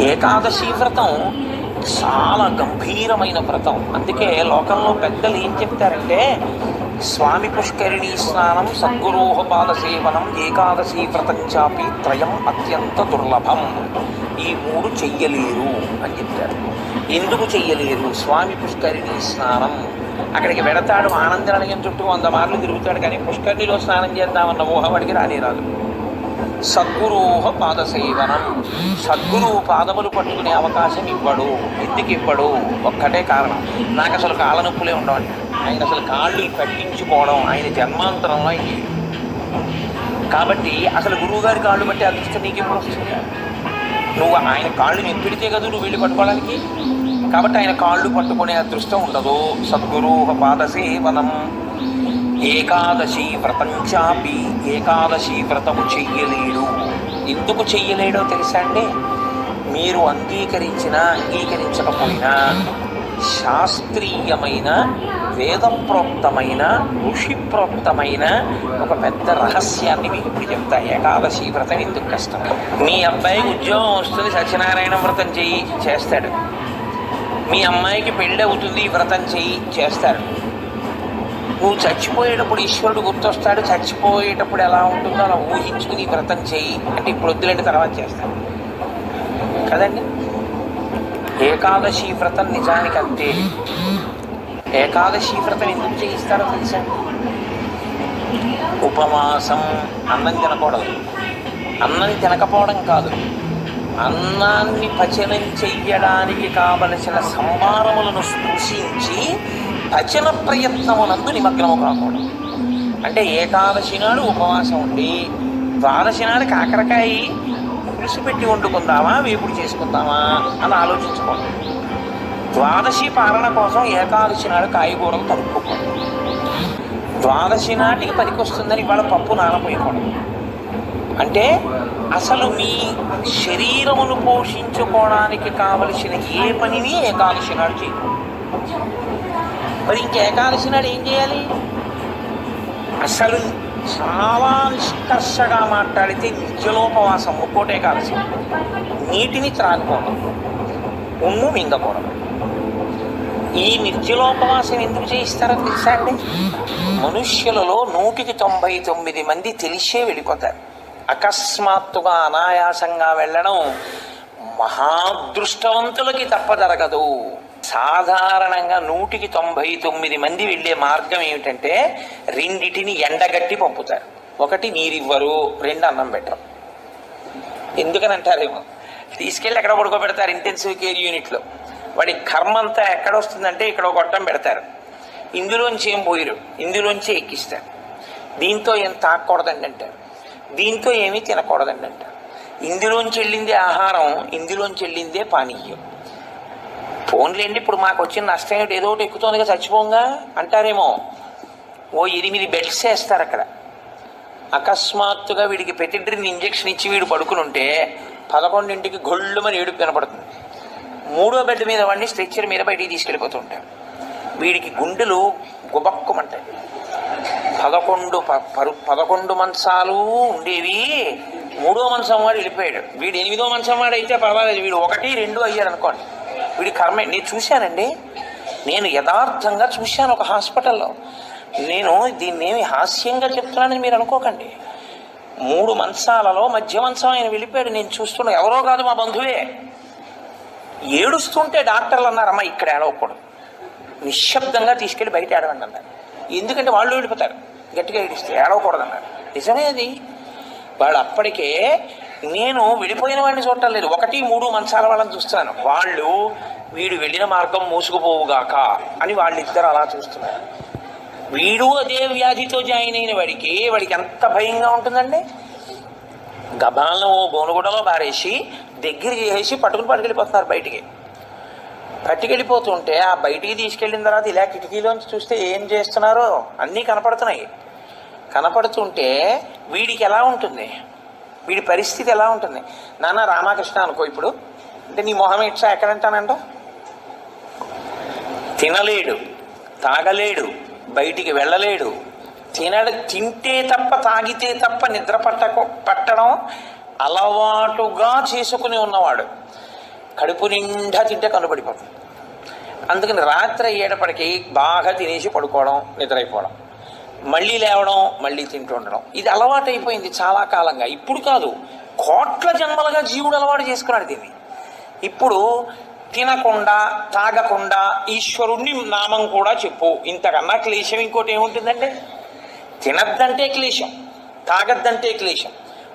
ఏకాదశి వ్రతం చాలా గంభీరమైన వ్రతం. అందుకే లోకంలో పెద్దలు ఏం చెప్తారంటే స్వామి పుష్కరిణీ స్నానం సద్గురోహపాద సేవనం ఏకాదశి వ్రతం చాపి త్రయం అత్యంత దుర్లభం. ఈ మూడు చెయ్యలేరు అని చెప్తారు. ఎందుకు చెయ్యలేరు? స్వామి పుష్కరిణీ స్నానం. అక్కడికి వెడతాడు ఆనందరణయం చుట్టూ వంద మార్లు తిరుగుతాడు కానీ పుష్కరిణిలో స్నానం చేద్దామన్న ఊహ వాడికి రానే రాదు. సద్గురోహ పాద సేవనం సద్గురువు పాదములు పట్టుకునే అవకాశం ఇవ్వడు. ఎందుకు ఇవ్వడు? ఒక్కటే కారణం. నాకు అసలు కాళ్ళ నొప్పులే ఉండవండి. ఆయన అసలు కాళ్ళు పట్టించుకోవడం ఆయన జన్మాంతరంలో ఇది కాబట్టి అసలు గురువు గారి కాళ్ళు బట్టి అదృష్టం నీకు ఎప్పుడు వస్తుంది? నువ్వు ఆయన కాళ్ళు నిప్పిడితే కదా నువ్వు వీళ్ళు పట్టుకోవడానికి? కాబట్టి ఆయన కాళ్ళు పట్టుకునే అదృష్టం ఉండదు. సద్గురూహ పాద సేవనం ఏకాదశి వ్రతం చాపి ఏకాదశి వ్రతము చెయ్యలేడు. ఎందుకు చెయ్యలేడో తెలుసా అండి? మీరు అంగీకరించినా అంగీకరించకపోయినా శాస్త్రీయమైన వేదప్రోక్తమైన ఋషిప్రోక్తమైన ఒక పెద్ద రహస్యాన్ని మీకు ఇప్పుడు చెప్తా. ఏకాదశి వ్రతం ఎందుకు కష్టం? మీ అబ్బాయికి ఉద్యోగం వస్తుంది సత్యనారాయణ వ్రతం చెయ్యి చేస్తాడు. మీ అమ్మాయికి పెళ్ళి అవుతుంది వ్రతం చెయ్యి చేస్తాడు. నువ్వు చచ్చిపోయేటప్పుడు ఈశ్వరుడు గుర్తొస్తాడు. చచ్చిపోయేటప్పుడు ఎలా ఉంటుందో అలా ఊహించుకుని వ్రతం చేయి అంటే ఇప్పుడు వద్దులేంటి తర్వాత చేస్తాను. కదండి? ఏకాదశి వ్రతం నిజానికి అంతే. ఏకాదశి వ్రతం ఎందుకు చేయిస్తారో తెలుసా? ఉపవాసం అన్నం తినకూడదు. అన్నం తినకపోవడం కాదు. అన్నాన్ని పచనం చెయ్యడానికి కావలసిన సంభారములను స్పృశించి పచన ప్రయత్నమునందు నిమగ్నము కాకూడదు. అంటే ఏకాదశి నాడు ఉపవాసం ఉండి ద్వాదశి నాడు కాకరకాయ పులుసు పెట్టి వండుకుందామా వేపుడు చేసుకుందామా అని ఆలోచించుకోండి. ద్వాదశి పాలన కోసం ఏకాదశి నాడు కాయగూరలు తరుపుకోండి ద్వాదశి నాటికి పనికొస్తుందని ఇవాళ పప్పు నానపోయకూడదు అంటే అసలు మీ శరీరమును పోషించుకోవడానికి కావలసిన ఏ పనిని ఏకాదశి నాడు చేయకూడదు. మరి ఇంక ఏకాదశి నాడు ఏం చేయాలి? అసలు చాలా నిష్కర్షగా మాట్లాడితే నిత్యలోపవాసం ఒక్కోటే ఏకాదశి నీటిని త్రాగకూడదు ఉమ్ము మింగకూడదు. ఈ నిత్యలోపవాసం ఎందుకు చేయిస్తారో తెలుసా అండి? మనుష్యులలో నూటికి తొంభై తొమ్మిది మంది తెలిసే వెళ్ళిపోతారు. అకస్మాత్తుగా అనాయాసంగా వెళ్ళడం మహాదృష్టవంతులకి తప్ప జరగదు. సాధారణంగా నూటికి తొంభై తొమ్మిది మంది వెళ్ళే మార్గం ఏమిటంటే రెండిటిని ఎండగట్టి పంపుతారు. ఒకటి నీరివ్వరు రెండు అన్నం పెట్టరు. ఎందుకని అంటారేమో తీసుకెళ్ళి ఎక్కడ పడుకోబెడతారు ఇంటెన్సివ్ కేర్ యూనిట్లో వాడి కర్మ అంతా ఎక్కడ వస్తుందంటే ఇక్కడ ఒక గొట్టం పెడతారు. ఇందులోంచి ఏం పోయిరు? ఇందులోంచి ఎక్కిస్తారు. దీంతో ఏం తాకూడదండి అంటారు. దీంతో ఏమీ తినకూడదండి అంటారు. ఇందులోంచి వెళ్ళిందే ఆహారం ఇందులోంచి వెళ్ళిందే పానీయం. ఫోన్లేండి ఇప్పుడు మాకు వచ్చిన నష్టం ఏమిటి? ఏదో ఒకటి ఎక్కుతోందిగా చచ్చిపోంగా? అంటారేమో. ఓ ఎనిమిది బెడ్స్ వేస్తారు అక్కడ. అకస్మాత్తుగా వీడికి పెతిడ్రిన్ ఇంజెక్షన్ ఇచ్చి వీడు పడుకుని ఉంటే పదకొండింటికి గొళ్ళుమని ఏడుపు కనపడుతుంది. మూడో బెడ్ మీద వాడిని స్ట్రెచ్చర్ మీద బయటికి తీసుకెళ్ళిపోతూ ఉంటారు వీడికి గుండెలు గుబక్కుమంటాయి. పదకొండు ప- పరు పదకొండు మంచాలు ఉండేవి. మూడో మంచం వాడు వెళ్ళిపోయాడు. వీడు ఎనిమిదో మంచం వాడు అయితే పర్వాలేదు. వీడు ఒకటి రెండు అయ్యాడు అనుకోండి. వీడి కర్మే నేను చూశానండి. నేను యథార్థంగా చూశాను ఒక హాస్పిటల్లో. నేను దీన్ని హాస్యంగా చెప్తున్నానని మీరు అనుకోకండి. మూడు మంచాలలో మధ్య మంచం ఆయన వెళ్ళిపోయాడు. నేను చూస్తున్నా ఎవరో కాదు మా బంధువే. ఏడుస్తుంటే డాక్టర్లు అన్నారమ్మా ఇక్కడ ఏడవకూడదు నిశ్శబ్దంగా తీసుకెళ్ళి బయట ఏడవండి అన్నారు. ఎందుకంటే వాళ్ళు వెళ్ళిపోతారు. గట్టిగా ఏడిస్తే ఏడవకూడదు అన్నారు. నిజమే అది. వాళ్ళు అప్పటికే నేను విడిపోయిన వాడిని చూడటం లేదు. ఒకటి మూడు మంచాల వాళ్ళని చూస్తున్నాను వాళ్ళు వీడు వెళ్ళిన మార్గం మూసుకుపోవుగాక అని వాళ్ళిద్దరు అలా చూస్తున్నారు. వీడు అదే వ్యాధితో జాయిన్ అయిన వాడికి వాడికి ఎంత భయంగా ఉంటుందండి? గబాలను ఓ గోనుగుడలో బారేసి దగ్గర చేసి పట్టుకుని పట్టుకెళ్ళిపోతున్నారు బయటికి. పట్టుకెళ్ళిపోతుంటే ఆ బయటికి తీసుకెళ్ళిన తర్వాత ఇలా కిటికీలోంచి చూస్తే ఏం చేస్తున్నారో అన్నీ కనపడుతున్నాయి. కనపడుతుంటే వీడికి ఎలా ఉంటుంది? వీడి పరిస్థితి ఎలా ఉంటుంది? నాన్న రామకృష్ణ అనుకో ఇప్పుడు. అంటే నీ మొహం ఇట్లా ఎక్కడంటానంట తినలేడు తాగలేడు బయటికి వెళ్ళలేడు. తినడు తింటే తప్ప తాగితే తప్ప నిద్ర పట్టక పట్టడం అలవాటుగా చేసుకుని ఉన్నవాడు. కడుపు నిండా తింటే కనుబడిపోతుంది అందుకని రాత్రి అయ్యేటప్పటికి బాగా తినేసి పడుకోవడం నిద్రైపోవడం. మళ్ళీ లేవడం మళ్ళీ తింటూ ఉండడం. ఇది అలవాటు అయిపోయింది చాలా కాలంగా. ఇప్పుడు కాదు కోట్ల జన్మలుగా జీవుడు అలవాటు చేసుకున్నాడు దీన్ని. ఇప్పుడు తినకుండా తాగకుండా ఈశ్వరుణ్ణి నామం కూడా చెప్పు. ఇంతకన్నా క్లేశం ఇంకోటి ఏముంటుందంటే తినద్దంటే క్లేశం తాగద్దంటే క్లేశం.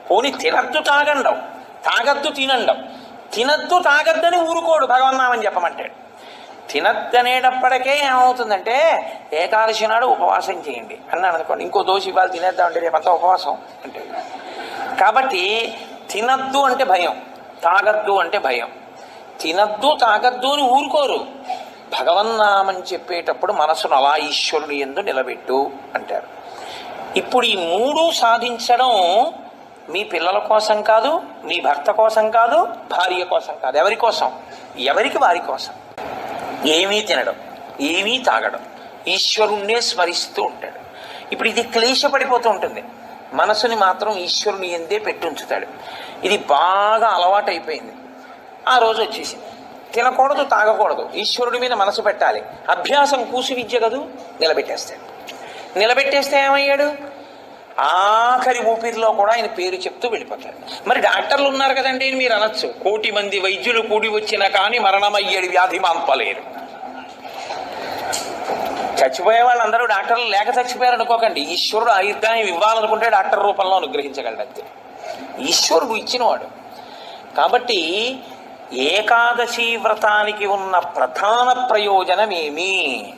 పోని తినద్దు తాగండవు తాగద్దు తినండవు తినద్దు తాగద్దని ఊరుకోడు భగవన్నామని చెప్పమంటాడు. తినద్దనేటప్పటికే ఏమవుతుందంటే ఏకాదశి నాడు ఉపవాసం చేయండి అన్నాను అనుకోండి. ఇంకో దోశ ఇవాళ తినేద్దామంటే రేపంతా ఉపవాసం అంటే. కాబట్టి తినద్దు అంటే భయం తాగద్దు అంటే భయం. తినద్దు తాగద్దు అని ఊరుకోరు. భగవన్నామని చెప్పేటప్పుడు మనసును అలా ఈశ్వరుని ఎందు నిలబెట్టు అంటారు. ఇప్పుడు ఈ మూడు సాధించడం మీ పిల్లల కోసం కాదు మీ భర్త కోసం కాదు భార్య కోసం కాదు. ఎవరి కోసం? ఎవరికి వారి కోసం? ఏమీ తినడం ఏమీ తాగడం ఈశ్వరుణ్ణే స్మరిస్తూ ఉంటాడు. ఇప్పుడు ఇది క్లేశపడిపోతూ ఉంటుంది. మనసుని మాత్రం ఈశ్వరుని ఎందే పెట్టుంచుతాడు. ఇది బాగా అలవాటు అయిపోయింది ఆ రోజు వచ్చేసింది. తినకూడదు తాగకూడదు. ఈశ్వరుడి మీద మనసు పెట్టాలి. అభ్యాసం కూసి విద్య కదూ? నిలబెట్టేస్తాడు. నిలబెట్టేస్తే ఏమయ్యాడు? ఆఖరి ఊపిరిలో కూడా ఆయన పేరు చెప్తూ వెళ్ళిపోతారు. మరి డాక్టర్లు ఉన్నారు కదండి మీరు అనొచ్చు. కోటి మంది వైద్యులు కూడి వచ్చినా కానీ మరణమయ్యేది వ్యాధి మాంపలేరు. చచ్చిపోయే వాళ్ళందరూ డాక్టర్లు లేక చచ్చిపోయారు అనుకోకండి. ఈశ్వరుడు ఆయుర్దాయం ఇవ్వాలనుకుంటే డాక్టర్ రూపంలో అనుగ్రహించగలడు అంతే ఈశ్వరుడు ఇచ్చినవాడు. కాబట్టి ఏకాదశి వ్రతానికి ఉన్న ప్రధాన ప్రయోజనమేమి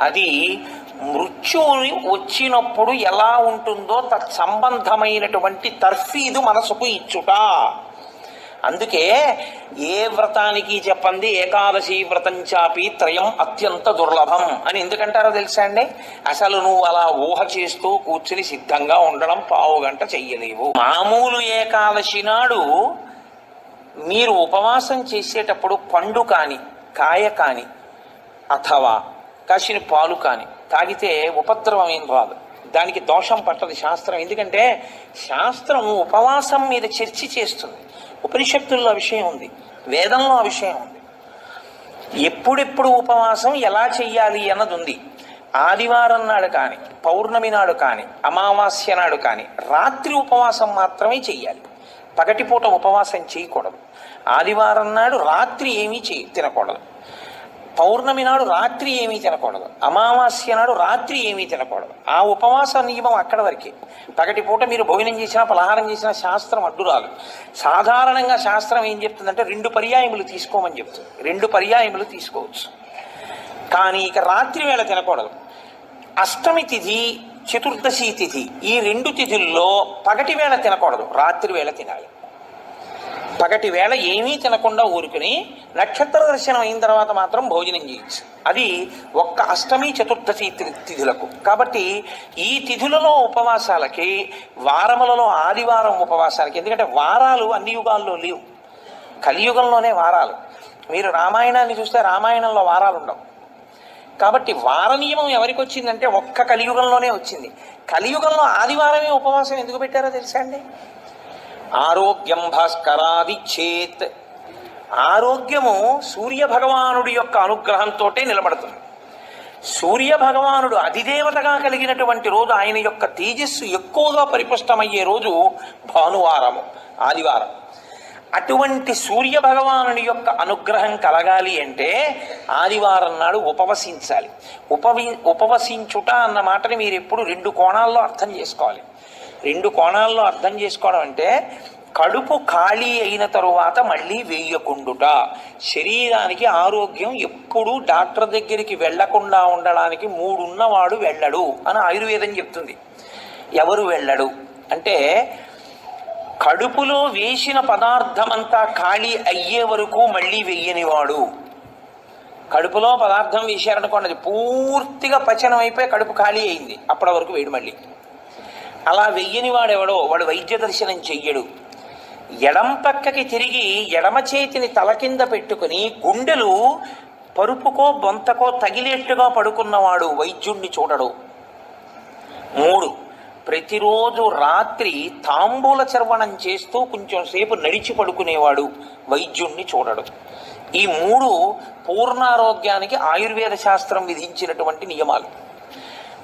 అది మృత్యువుని వచ్చినప్పుడు ఎలా ఉంటుందో తత్సంబంధమైనటువంటి తర్ఫీదు మనసుకు ఇచ్చుట. అందుకే ఏ వ్రతానికి చెప్పండి ఏకాదశి వ్రతం చాపి త్రయం అత్యంత దుర్లభం అని ఎందుకంటారో తెలుసా అండి? అసలు నువ్వు అలా ఊహ చేస్తూ కూర్చుని సిద్ధంగా ఉండడం పావు గంట చెయ్యలేవు. మామూలు ఏకాదశి నాడు మీరు ఉపవాసం చేసేటప్పుడు పండు కాని కాయ కాని అథవా కాసిన పాలు కానీ తాగితే ఉపద్రవం ఏం రాదు. దానికి దోషం పట్టదు శాస్త్రం. ఎందుకంటే శాస్త్రం ఉపవాసం మీద చర్చ చేస్తుంది. ఉపనిషత్తుల్లో విషయం ఉంది. వేదంలో ఆ విషయం ఉంది. ఎప్పుడెప్పుడు ఉపవాసం ఎలా చెయ్యాలి అన్నది ఉంది. ఆదివారం నాడు కానీ పౌర్ణమి నాడు కానీ అమావాస్య నాడు కానీ రాత్రి ఉపవాసం మాత్రమే చెయ్యాలి. పగటిపూట ఉపవాసం చేయకూడదు. ఆదివారం నాడు రాత్రి ఏమీ చేయి తినకూడదు. పౌర్ణమి నాడు రాత్రి ఏమీ తినకూడదు. అమావాస్య నాడు రాత్రి ఏమీ తినకూడదు. ఆ ఉపవాస నియమం అక్కడ వరకే. పగటి పూట మీరు భోజనం చేసినా పలహారం చేసినా శాస్త్రం అడ్డురాదు సాధారణంగా శాస్త్రం ఏం చెప్తుందంటే రెండు పర్యాయములు తీసుకోమని చెప్తుంది. రెండు పర్యాయములు తీసుకోవచ్చు. కానీ ఇక రాత్రి వేళ తినకూడదు. అష్టమి తిథి చతుర్దశి తిథి ఈ రెండు తిథుల్లో పగటి వేళ తినకూడదు. రాత్రి వేళ తినాలి. పగటి వేళ ఏమీ తినకుండా ఊరుకుని నక్షత్ర దర్శనం అయిన తర్వాత మాత్రం భోజనం చేయొచ్చు అది ఒక్క అష్టమి చతుర్దశి తిథులకు. కాబట్టి ఈ తిథులలో ఉపవాసాలకి వారములలో ఆదివారం ఉపవాసాలకి ఎందుకంటే వారాలు అన్ని యుగాల్లో లేవు. కలియుగంలోనే వారాలు. మీరు రామాయణాన్ని చూస్తే రామాయణంలో వారాలు ఉండవు. కాబట్టి వార నియమం ఎవరికి వచ్చిందంటే ఒక్క కలియుగంలోనే వచ్చింది. కలియుగంలో ఆదివారమే ఉపవాసం ఎందుకు పెట్టారో తెలుసా అండి? ఆరోగ్యం భాస్కరాది చేత్. ఆరోగ్యము సూర్య భగవానుడి యొక్క అనుగ్రహంతో నిలబడుతుంది. సూర్య భగవానుడు అధిదేవతగా కలిగినటువంటి రోజు ఆయన యొక్క తేజస్సు ఎక్కువగా పరిపుష్టమయ్యే రోజు భానువారము ఆదివారం. అటువంటి సూర్యభగవానుని యొక్క అనుగ్రహం కలగాలి అంటే ఆదివారం నాడు ఉపవసించాలి. ఉపవి ఉపవసించుట అన్న మాటని మీరు ఎప్పుడు రెండు కోణాల్లో అర్థం చేసుకోవాలి. రెండు కోణాల్లో అర్థం చేసుకోవడం అంటే కడుపు ఖాళీ అయిన తరువాత మళ్ళీ వేయకుండుట. శరీరానికి ఆరోగ్యం ఎప్పుడూ డాక్టర్ దగ్గరికి వెళ్ళకుండా ఉండడానికి మూడున్నవాడు వెళ్ళడు అని ఆయుర్వేదం చెప్తుంది. ఎవరు వెళ్ళడు? అంటే కడుపులో వేసిన పదార్థమంతా ఖాళీ అయ్యే వరకు మళ్ళీ వెయ్యనివాడు కడుపులో పదార్థం వేశారనుకోండి పూర్తిగా పచనం అయిపోయి కడుపు ఖాళీ అయింది. అప్పటి వరకు వేడు మళ్ళీ. అలా వెయ్యని వాడెవడో వాడు వైద్య దర్శనం చెయ్యడు. ఎడం పక్కకి తిరిగి ఎడమ చేతిని తల కింద పెట్టుకుని గుండెలు పరుపుకో బొంతకో తగిలేట్టుగా పడుకున్నవాడు వైద్యుణ్ణి చూడడు. మూడు ప్రతిరోజు రాత్రి తాంబూల చర్వణం చేస్తూ కొంచెం సేపు నడిచి పడుకునేవాడు వైద్యుణ్ణి చూడడు. ఈ మూడు పూర్ణారోగ్యానికి ఆయుర్వేద శాస్త్రం విధించినటువంటి నియమాలు.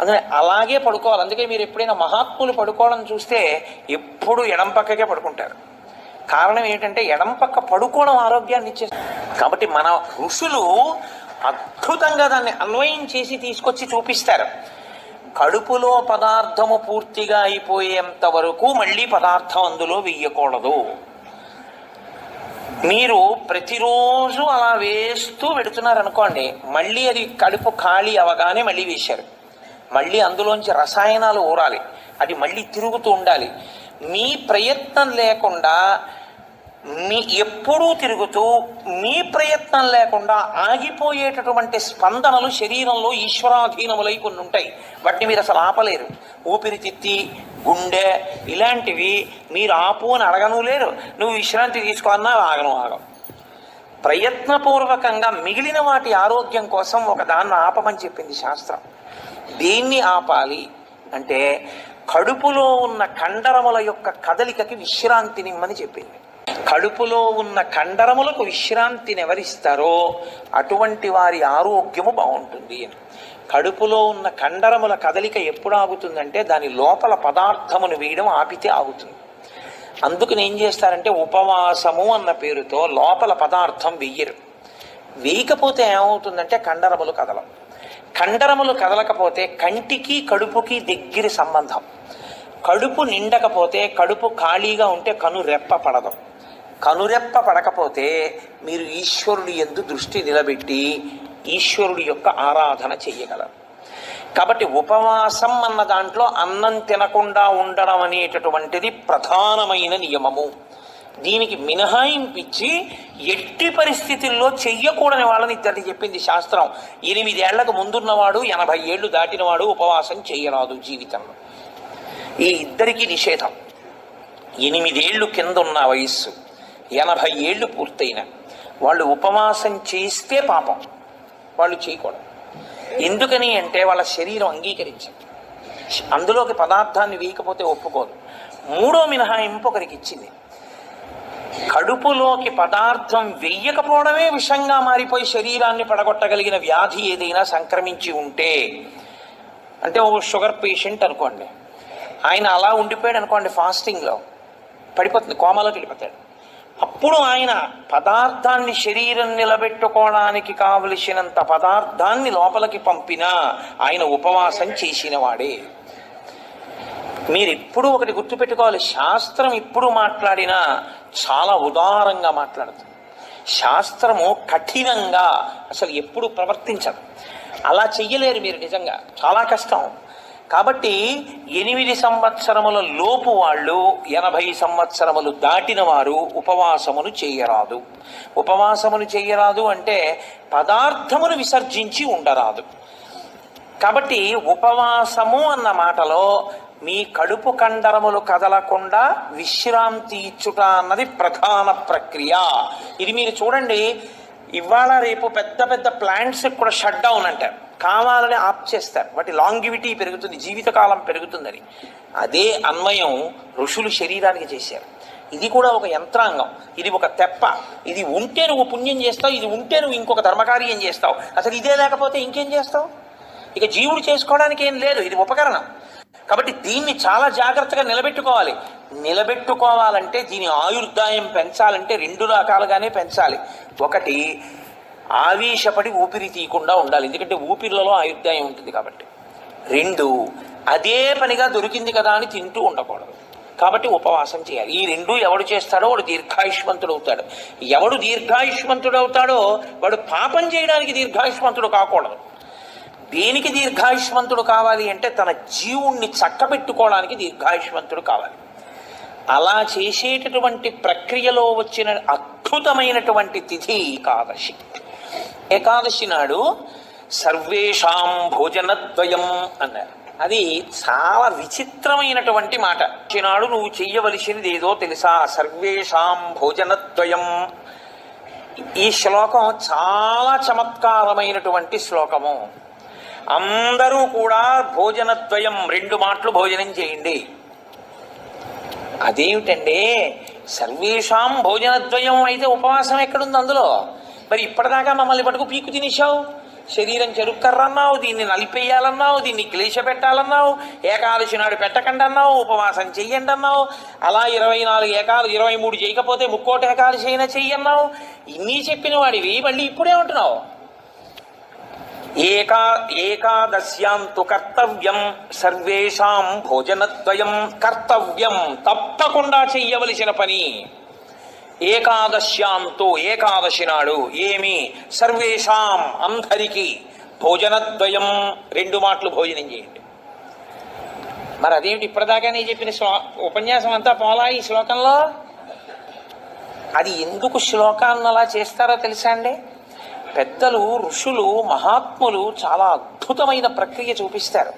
అందుకని అలాగే పడుకోవాలి. అందుకే మీరు ఎప్పుడైనా మహాత్ములు పడుకోవడం చూస్తే ఎప్పుడు ఎడం పక్కకే పడుకుంటారు. కారణం ఏంటంటే ఎడం పక్క పడుకోవడం ఆరోగ్యాన్ని ఇచ్చే కాబట్టి మన ఋషులు అద్భుతంగా దాన్ని అన్వయం చేసి తీసుకొచ్చి చూపిస్తారు. కడుపులో పదార్థము పూర్తిగా అయిపోయేంత వరకు మళ్ళీ పదార్థం అందులో వెయ్యకూడదు. మీరు ప్రతిరోజు అలా వేస్తూ పెడుతున్నారు అనుకోండి మళ్ళీ అది కడుపు ఖాళీ అవగానే మళ్ళీ వేశారు. మళ్ళీ అందులోంచి రసాయనాలు ఊరాలి. అది మళ్ళీ తిరుగుతూ ఉండాలి. మీ ప్రయత్నం లేకుండా మీ ఎప్పుడూ తిరుగుతూ మీ ప్రయత్నం లేకుండా ఆగిపోయేటటువంటి స్పందనలు శరీరంలో ఈశ్వరాధీనములై కొన్ని ఉంటాయి. వాటిని మీరు అసలు ఆపలేరు. ఊపిరితిత్తి గుండె ఇలాంటివి మీరు ఆపు అని అడగను లేరు. నువ్వు విశ్రాంతి తీసుకోన్నా ఆగను ఆగం ప్రయత్నపూర్వకంగా మిగిలిన వాటి ఆరోగ్యం కోసం ఒక దాన్ని ఆపమని చెప్పింది శాస్త్రం. దేన్ని ఆపాలి అంటే కడుపులో ఉన్న కండరముల యొక్క కదలికకి విశ్రాంతినిమ్మని చెప్పింది. కడుపులో ఉన్న కండరములకు విశ్రాంతిని ఎవరిస్తారో అటువంటి వారి ఆరోగ్యము బాగుంటుంది అని. కడుపులో ఉన్న కండరముల కదలిక ఎప్పుడు ఆగుతుందంటే దాని లోపల పదార్థమును వేయడం ఆపితే ఆగుతుంది. అందుకని ఏం చేస్తారంటే ఉపవాసము అన్న పేరుతో లోపల పదార్థం వెయ్యరు వేయకపోతే ఏమవుతుందంటే కండరములు కదలం కండరములు కదలకపోతే కంటికి కడుపుకి దగ్గరి సంబంధం. కడుపు నిండకపోతే కడుపు ఖాళీగా ఉంటే కను రెప్ప పడదు. కనురెప్ప పడకపోతే మీరు ఈశ్వరుడి ఎందు దృష్టి నిలబెట్టి ఈశ్వరుడి యొక్క ఆరాధన చేయగలరు. కాబట్టి ఉపవాసం అన్న దాంట్లో అన్నం తినకుండా ఉండడం అనేటటువంటిది ప్రధానమైన నియమము. దీనికి మినహాయింపిచ్చి ఎట్టి పరిస్థితుల్లో చెయ్యకూడని వాళ్ళని ఇద్దరిని చెప్పింది శాస్త్రం. ఎనిమిదేళ్ళకు ముందున్నవాడు ఎనభై ఏళ్ళు దాటినవాడు ఉపవాసం చేయరాదు జీవితంలో. ఈ ఇద్దరికి నిషేధం. ఎనిమిదేళ్ళు కింద ఉన్న వయస్సు ఎనభై ఏళ్ళు పూర్తయిన వాళ్ళు ఉపవాసం చేస్తే పాపం. వాళ్ళు చేయకూడదు. ఎందుకని అంటే వాళ్ళ శరీరం అంగీకరించింది. అందులోకి పదార్థాన్ని వేయకపోతే ఒప్పుకోదు. మూడో మినహాయింపు ఒకరికి ఇచ్చింది. కడుపులోకి పదార్థం వెయ్యకపోవడమే విషంగా మారిపోయి శరీరాన్ని పడగొట్టగలిగిన వ్యాధి ఏదైనా సంక్రమించి ఉంటే అంటే ఓ షుగర్ పేషెంట్ అనుకోండి ఆయన అలా ఉండిపోయాడు అనుకోండి ఫాస్టింగ్లో పడిపోతుంది కోమాలోకి వెళ్ళిపోతాడు. అప్పుడు ఆయన పదార్థాన్ని శరీరం నిలబెట్టుకోవడానికి కావలసినంత పదార్థాన్ని లోపలికి పంపినా ఆయన ఉపవాసం చేసిన వాడే మీరు ఎప్పుడూ ఒకటి గుర్తుపెట్టుకోవాలి శాస్త్రం ఇప్పుడు మాట్లాడినా చాలా ఉదారంగా మాట్లాడుతుంది. శాస్త్రము కఠినంగా అసలు ఎప్పుడు ప్రవర్తించదు. అలా చెయ్యలేరు మీరు నిజంగా. చాలా కష్టం. కాబట్టి ఎనిమిది సంవత్సరముల లోపు వాళ్ళు ఎనభై సంవత్సరములు దాటిన వారు ఉపవాసమును చేయరాదు. ఉపవాసమును చేయరాదు అంటే పదార్థమును విసర్జించి ఉండరాదు. కాబట్టి ఉపవాసము అన్న మాటలో మీ కడుపు కండరములు కదలకుండా విశ్రాంతి ఇచ్చుట అన్నది ప్రధాన ప్రక్రియ. ఇది మీరు చూడండి ఇవాళ రేపు పెద్ద పెద్ద ప్లాంట్స్ కూడా షట్ డౌన్ అంటారు కావాలని ఆప్ చేస్తారు. వాటి లాంగివిటీ పెరుగుతుంది జీవితకాలం పెరుగుతుందని. అదే అన్వయం ఋషులు శరీరానికి చేశారు. ఇది కూడా ఒక యంత్రాంగం. ఇది ఒక తెప్ప. ఇది ఉంటే నువ్వు పుణ్యం చేస్తావు ఇది ఉంటే నువ్వు ఇంకొక ధర్మకార్యం చేస్తావు. అసలు ఇదే లేకపోతే ఇంకేం చేస్తావు? ఇక జీవుడు చేసుకోవడానికి ఏం లేదు. ఇది ఉపకరణం. కాబట్టి దీన్ని చాలా జాగ్రత్తగా నిలబెట్టుకోవాలి. నిలబెట్టుకోవాలంటే దీని ఆయుర్దాయం పెంచాలంటే రెండు రకాలుగానే పెంచాలి. ఒకటి ఆవేశపడి ఊపిరి తీయకుండా ఉండాలి. ఎందుకంటే ఊపిరిలలో ఆయుర్దాయం ఉంటుంది కాబట్టి. రెండు అదే పనిగా దొరికింది కదా అని తింటూ ఉండకూడదు. కాబట్టి ఉపవాసం చేయాలి. ఈ రెండు ఎవడు చేస్తాడో వాడు దీర్ఘాయుష్మంతుడు అవుతాడు. ఎవడు దీర్ఘాయుష్మంతుడు అవుతాడో వాడు పాపం చేయడానికి దీర్ఘాయుష్మంతుడు కాకూడదు. దేనికి దీర్ఘాయుష్మంతుడు కావాలి అంటే తన జీవుణ్ణి చక్కబెట్టుకోవడానికి దీర్ఘాయుష్మంతుడు కావాలి. అలా చేసేటటువంటి ప్రక్రియలో వచ్చిన అద్భుతమైనటువంటి తిథి ఏకాదశి. ఏకాదశి నాడు సర్వేషాం భోజనద్వయం అన్నారు. అది చాలా విచిత్రమైనటువంటి మాట. నాడు నువ్వు చెయ్యవలసినది ఏదో తెలుసా? సర్వేషాం భోజనద్వయం. ఈ శ్లోకం చాలా చమత్కారమైనటువంటి శ్లోకము. అందరూ కూడా భోజనద్వయం రెండు మాటలు భోజనం చేయండి. అదేమిటండి సర్వేషాం భోజనద్వయం అయితే ఉపవాసం ఎక్కడుంది అందులో? మరి ఇప్పటిదాకా మమ్మల్ని పట్టుకు పీకు తినేశావు? శరీరం చెరుక్కర్రన్నావు దీన్ని నలిపేయాలన్నావు దీన్ని క్లేశ పెట్టాలన్నావు ఏకాదశి నాడు పెట్టకండి అన్నావు ఉపవాసం చెయ్యండి అన్నావు అలా ఇరవై నాలుగు ఏకాలు ఇరవై మూడు చేయకపోతే ముక్కోటి ఏకాదశి అయినా చెయ్యన్నావు. ఇన్ని చెప్పిన వాడివి మళ్ళీ ఇప్పుడే ఉంటున్నావు. ఏకా ఏకాదశ్యాం తు కర్తవ్యం సర్వేషాం భోజనద్వయం కర్తవ్యం తప్పకుండా చెయ్యవలసిన పని. ఏకాదశ్యాంతో ఏకాదశి నాడు ఏమి? సర్వేషాం అందరికీ భోజనద్వయం. రెండు మాటలు భోజనం చేయండి. మరి అదేమిటి? ఇప్పటిదాకా నేను చెప్పిన శ్లో ఉపన్యాసం అంతా పోలా ఈ శ్లోకంలో? అది ఎందుకు శ్లోకాన్ని అలా చేస్తారో తెలుసా అండి? పెద్దలు ఋషులు మహాత్ములు చాలా అద్భుతమైన ప్రక్రియ చూపిస్తారు.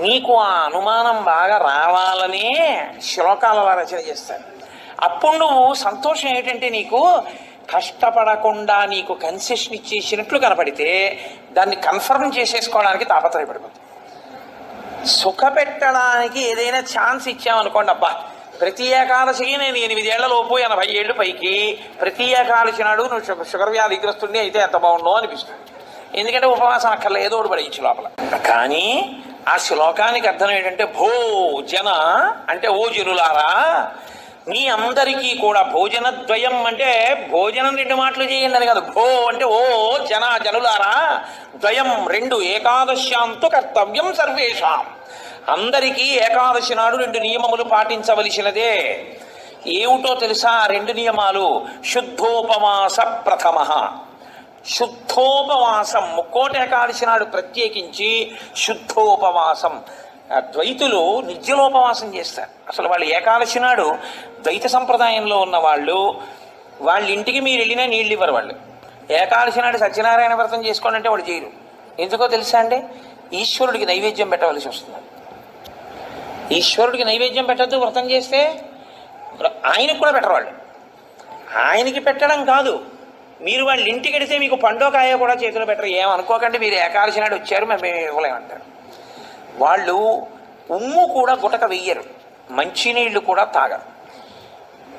నీకు ఆ అనుమానం బాగా రావాలనే శ్లోకాల రచన చేస్తారు అప్పుడు నువ్వు సంతోషం ఏంటంటే నీకు కష్టపడకుండా నీకు కన్సెషన్ ఇచ్చేసినట్లు కనపడితే దాన్ని కన్ఫర్మ్ చేసేసుకోవడానికి తాపత్రయపడిపోతుంది సుఖపెట్టడానికి ఏదైనా ఛాన్స్ ఇచ్చామనుకోండి అబ్బా ప్రతి ఏకాదశికి నేను ఎనిమిదేళ్ళ లోపు ఎనభై ఏళ్ళు పైకి ప్రతి ఏకాదశి నాడు నువ్వు షుగర్ వ్యాధి వ్యాధిగ్రస్తుడిని అయితే ఎంత బాగుండో అనిపిస్తుంది. ఎందుకంటే ఉపవాసం అక్కర్లేదు ఏదో ఒకటి పడేయచ్చు లోపల. కానీ ఆ శ్లోకానికి అర్థం ఏంటంటే భో జన అంటే ఓ జనులారా మీ అందరికీ కూడా భోజన ద్వయం అంటే భోజనం రెండు మాటలు చేయండి అని కాదు. భో అంటే ఓ జన జనులారా ద్వయం రెండు ఏకాదశ్యాంతు కర్తవ్యం సర్వేషాం. అందరికీ ఏకాదశి నాడు రెండు నియమములు పాటించవలసినదే. ఏమిటో తెలుసా? రెండు నియమాలు. శుద్ధోపవాస ప్రథమ. శుద్ధోపవాసం. ముక్కోటి ఏకాదశి నాడు ప్రత్యేకించి శుద్ధోపవాసం. ద్వైతులు నిత్యలోపవాసం చేస్తారు. అసలు వాళ్ళు ఏకాదశి నాడు ద్వైత సంప్రదాయంలో ఉన్న వాళ్ళు వాళ్ళ ఇంటికి మీరు వెళ్ళినా నీళ్ళు ఇవ్వరు వాళ్ళు. ఏకాదశి నాడు సత్యనారాయణ వ్రతం చేసుకోండి అంటే వాళ్ళు చేయరు. ఎందుకో తెలుసా అండి? ఈశ్వరుడికి నైవేద్యం పెట్టవలసి వస్తుంది. ఈశ్వరుడికి నైవేద్యం పెట్టద్దు వ్రతం చేస్తే? ఆయనకు కూడా పెట్టరు వాళ్ళు. ఆయనకి పెట్టడం కాదు. మీరు వాళ్ళ ఇంటికి వెడితే మీకు పండో కాయ కూడా చేతిలో పెట్టరు. ఏమనుకోకండి మీరు ఏకాదశి నాడు వచ్చారు మేము ఇవ్వలేమంటారు. వాళ్ళు ఉమ్ము కూడా గుటక వెయ్యరు. మంచినీళ్ళు కూడా తాగరు.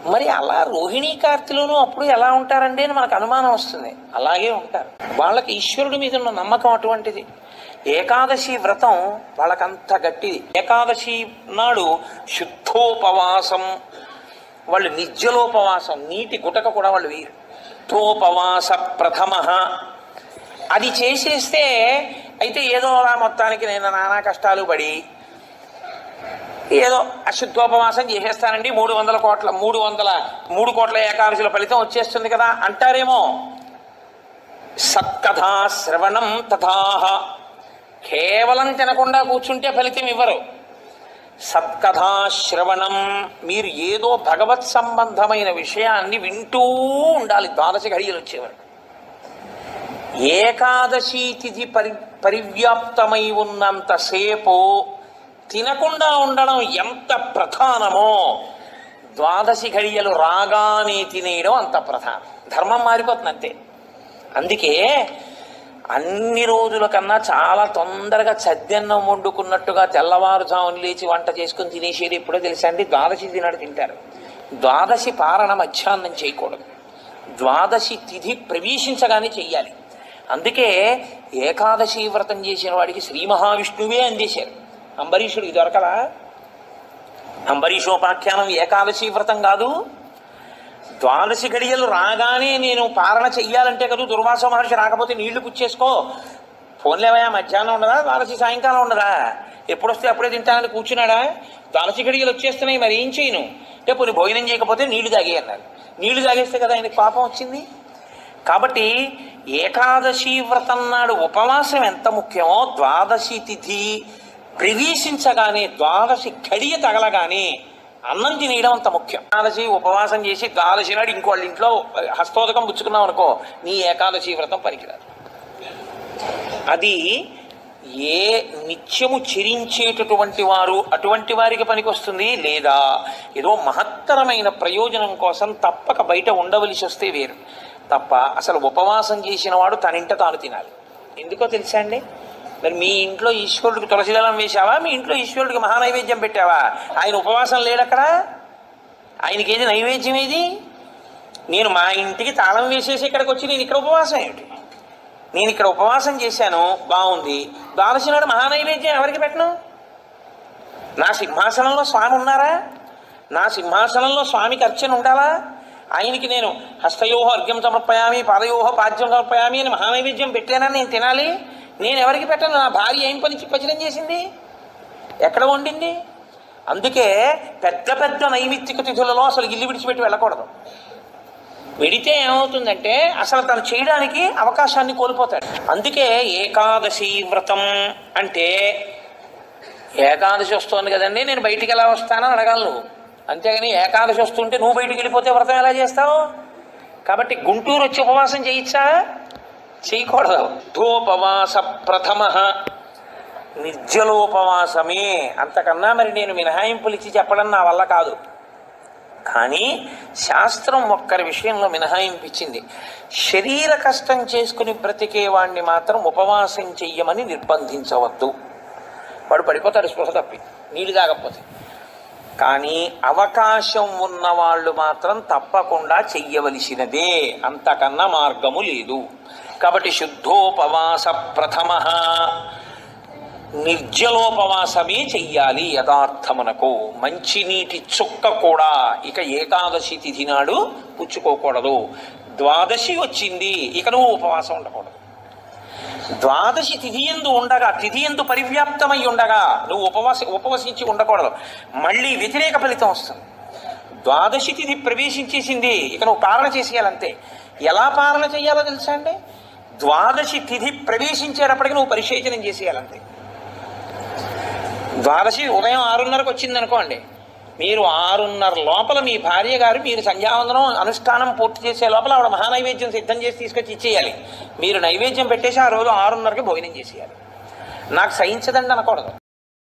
మరి అలా రోహిణీ కార్తిలోనూ అప్పుడు ఎలా ఉంటారండి అని మనకు అనుమానం వస్తుంది. అలాగే ఉంటారు. వాళ్ళకి ఈశ్వరుడి మీద ఉన్న నమ్మకం అటువంటిది. ఏకాదశి వ్రతం వాళ్ళకంత గట్టిది. ఏకాదశి నాడు శుద్ధోపవాసం. వాళ్ళు నిజ్జలోపవాసం నీటి గుటక కూడా వాళ్ళు వేయరు. తోపవాస ప్రథమ. అది చేసేస్తే అయితే ఏదో అలా మొత్తానికి నేను నానా కష్టాలు పడి ఏదో అశుద్ధోపవాసం చేసేస్తానండి. మూడు వందల కోట్ల మూడు వందల మూడు కోట్ల ఏకాదశుల ఫలితం వచ్చేస్తుంది కదా అంటారేమో. సత్కథా శ్రవణం తథాహ. కేవలం తినకుండా కూర్చుంటే ఫలితం ఇవ్వరు. సత్కథా శ్రవణం మీరు ఏదో భగవత్ సంబంధమైన విషయాన్ని వింటూ ఉండాలి. ద్వాదశ ఘడియలు వచ్చేవారు. ఏకాదశి తిథి పరి పరివ్యాప్తమై ఉన్నంతసేపు తినకుండా ఉండడం ఎంత ప్రధానమో ద్వాదశి ఘడియలు రాగానే తినేయడం అంత ప్రధానం. ధర్మం మారిపోతుంది అంతే అందుకే అన్ని రోజుల కన్నా చాలా తొందరగా చద్దన్నం వండుకున్నట్టుగా తెల్లవారుజామును లేచి వంట చేసుకుని తినేసేది ఎప్పుడో తెలుసా అండి? ద్వాదశి తినాడు తింటారు. ద్వాదశి పారణ మధ్యాహ్నం చేయకూడదు. ద్వాదశి తిథి ప్రవేశించగానే చెయ్యాలి. అందుకే ఏకాదశి వ్రతం చేసిన వాడికి శ్రీ మహావిష్ణువే అందేశారు. అంబరీషుడికి దొరకలా అంబరీషోపాఖ్యానం ఏకాదశి వ్రతం కాదు. ద్వాదశి గడియలు రాగానే నేను పాలన చెయ్యాలంటే కదా దుర్వాస మహర్షి రాకపోతే నీళ్ళు పుచ్చేసుకో ఫోన్లేవయా మధ్యాహ్నం ఉండదా? ద్వాదశి సాయంకాలం ఉండదా? ఎప్పుడొస్తే అప్పుడే తింటానని కూర్చున్నాడా? ద్వాదశి గడియలు వచ్చేస్తున్నాయి మరి ఏం చేయను? అంటే పోనీ భోజనం చేయకపోతే నీళ్ళు తాగే అన్నారు. నీళ్ళు తాగేస్తే కదా ఆయనకి పాపం వచ్చింది? కాబట్టి ఏకాదశి వ్రతం నాడు ఉపవాసం ఎంత ముఖ్యమో ద్వాదశి తిథి ప్రవేశించగానే ద్వాదశి గడియ తగలగానే అన్నం తినేయడం అంత ముఖ్యం. ఏకాదశి ఉపవాసం చేసి ద్వాదశి నాడు ఇంకోళ్ళ ఇంట్లో హస్తోదకం పుచ్చుకున్నాం అనుకో నీ ఏకాదశి వ్రతం పనికిరాదు. అది ఏ నిత్యము చెరించేటటువంటి వారు అటువంటి వారికి పనికొస్తుంది? లేదా ఏదో మహత్తరమైన ప్రయోజనం కోసం తప్పక బయట ఉండవలసి వస్తే వేరు. తప్ప అసలు ఉపవాసం చేసిన వాడు తనింట తాను తినాలి. ఎందుకో తెలుసా అండి? మరి మీ ఇంట్లో ఈశ్వరుడికి తులసిదళం వేశావా? మీ ఇంట్లో ఈశ్వరుడికి మహానైవేద్యం పెట్టావా? ఆయన ఉపవాసం లేడక్కడ ఆయనకి ఏది నైవేద్యం ఏది? నేను మా ఇంటికి తాళం వేసేసి ఇక్కడికి వచ్చి నేను ఇక్కడ ఉపవాసం ఏమిటి? నేను ఇక్కడ ఉపవాసం చేశాను. బాగుంది. ద్వాదశనాడు మహానైవేద్యం ఎవరికి పెట్టను? నా సింహాసనంలో స్వామి ఉన్నారా? నా సింహాసనంలో స్వామికి అర్చన ఉండాలా? ఆయనకి నేను హస్తయోహ అర్ఘ్యం సమర్పయామి పాదయోహ పాద్యం సమర్పయామి అని మహానైవేద్యం పెట్టానని నేను తినాలి? నేను ఎవరికి పెట్టను? నా భార్య ఏం పని పచనం చేసింది? ఎక్కడ వండింది? అందుకే పెద్ద పెద్ద నైమిత్తిక తిథులలో అసలు ఇల్లు విడిచిపెట్టి వెళ్ళకూడదు. వెడితే ఏమవుతుందంటే అసలు తను చేయడానికి అవకాశాన్ని కోల్పోతాడు. అందుకే ఏకాదశి వ్రతం అంటే ఏకాదశి వస్తుంది కదండి నేను బయటికి ఎలా వస్తానని అడగాలి నువ్వు. అంతేగాని ఏకాదశి వస్తుంటే నువ్వు బయటికి వెళ్ళిపోతే వ్రతం ఎలా చేస్తావు? కాబట్టి గుంటూరు వచ్చి ఉపవాసం చేయొచ్చా చేయకూడదు ధూపవాస ప్రథమ నిర్జలోపవాసమే. అంతకన్నా మరి నేను మినహాయింపులు ఇచ్చి చెప్పడం నా వల్ల కాదు. కానీ శాస్త్రం ఒక్కరి విషయంలో మినహాయింపు ఇచ్చింది శరీర కష్టం చేసుకుని బ్రతికే వాణ్ణి మాత్రం ఉపవాసం చెయ్యమని నిర్బంధించవద్దు. వాడు పడిపోతాడు స్పృహ తప్పి. నీళ్ళు తాగకపోతే. కానీ అవకాశం ఉన్నవాళ్ళు మాత్రం తప్పకుండా చెయ్యవలసినదే. అంతకన్నా మార్గము లేదు. కాబట్టి శుద్ధోపవాస ప్రథమ. నిర్జలోపవాసమే చెయ్యాలి యథార్థమునకు. మంచినీటి చుక్క కూడా ఇక ఏకాదశి తిథి నాడు పుచ్చుకోకూడదు. ద్వాదశి వచ్చింది ఇక నువ్వు ఉపవాసం ఉండకూడదు. ద్వాదశి తిథి ఎందు ఉండగా తిథి ఎందు పరివ్యాప్తమై ఉండగా నువ్వు ఉపవాస ఉపవసించి ఉండకూడదు. మళ్ళీ వ్యతిరేక ఫలితం వస్తుంది. ద్వాదశి తిథి ప్రవేశించేసింది ఇక నువ్వు పాలన చేసేయాలంతే. ఎలా పాలన చేయాలో తెలుసా అండి? ద్వాదశి తిథి ప్రవేశించేటప్పటికి నువ్వు పరిశేచనం చేసేయాలంతే. ద్వాదశి ఉదయం ఆరున్నరకు వచ్చింది అనుకోండి మీరు ఆరున్నర లోపల మీ భార్య గారు మీరు సంధ్యావందనం అనుష్ఠానం పూర్తి చేసే లోపల ఆవిడ మహానైవేద్యం సిద్ధం చేసి తీసుకొచ్చి ఇచ్చేయాలి. మీరు నైవేద్యం పెట్టేసి ఆ రోజు ఆరున్నరకి భోజనం చేసేయాలి. నాకు సహించదండి అనకూడదు.